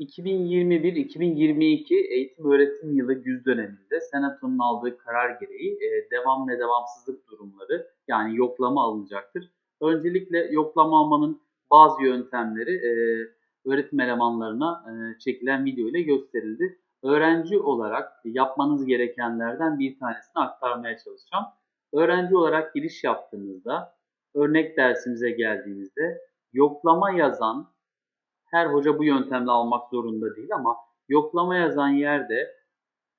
2021-2022 eğitim öğretim yılı güz döneminde Senato'nun aldığı karar gereği e, devam ve devamsızlık durumları yani yoklama alınacaktır. Öncelikle yoklama almanın bazı yöntemleri e, öğretim elemanlarına e, çekilen video ile gösterildi. Öğrenci olarak yapmanız gerekenlerden bir tanesini aktarmaya çalışacağım. Öğrenci olarak giriş yaptığınızda, örnek dersimize geldiğinizde yoklama yazan her hoca bu yöntemle almak zorunda değil ama yoklama yazan yerde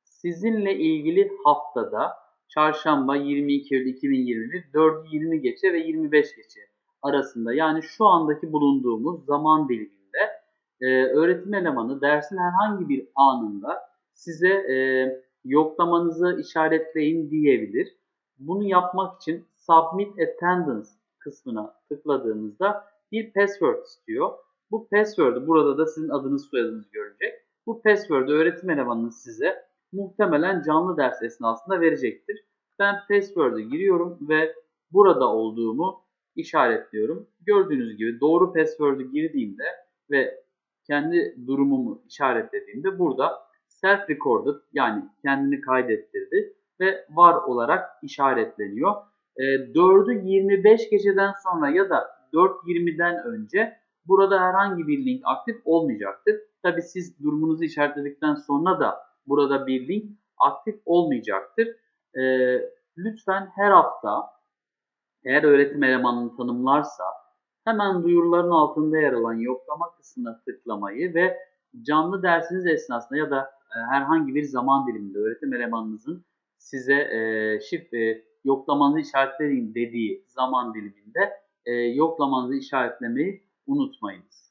sizinle ilgili haftada çarşamba 22 Eylül 2021 4'ü 20 geçe ve 25 geçe arasında yani şu andaki bulunduğumuz zaman diliminde e, öğretim elemanı dersin herhangi bir anında size e, yoklamanızı işaretleyin diyebilir. Bunu yapmak için Submit Attendance kısmına tıkladığınızda bir password istiyor. Bu password'ü burada da sizin adınız soyadınız görecek. Bu password'ü öğretim elemanınız size muhtemelen canlı ders esnasında verecektir. Ben password'ü giriyorum ve burada olduğumu işaretliyorum. Gördüğünüz gibi doğru password'ü girdiğimde ve kendi durumumu işaretlediğimde burada self recorded yani kendini kaydettirdi ve var olarak işaretleniyor. E, 4'ü 25 geceden sonra ya da 4.20'den önce burada herhangi bir link aktif olmayacaktır. Tabi siz durumunuzu işaretledikten sonra da burada bir link aktif olmayacaktır. E, lütfen her hafta eğer öğretim elemanını tanımlarsa hemen duyuruların altında yer alan yoklama kısmına tıklamayı ve canlı dersiniz esnasında ya da e, herhangi bir zaman diliminde öğretim elemanınızın size e, şif, e, yoklamanızı işaretleyin dediği zaman diliminde e, yoklamanızı işaretlemeyi unutmayınız.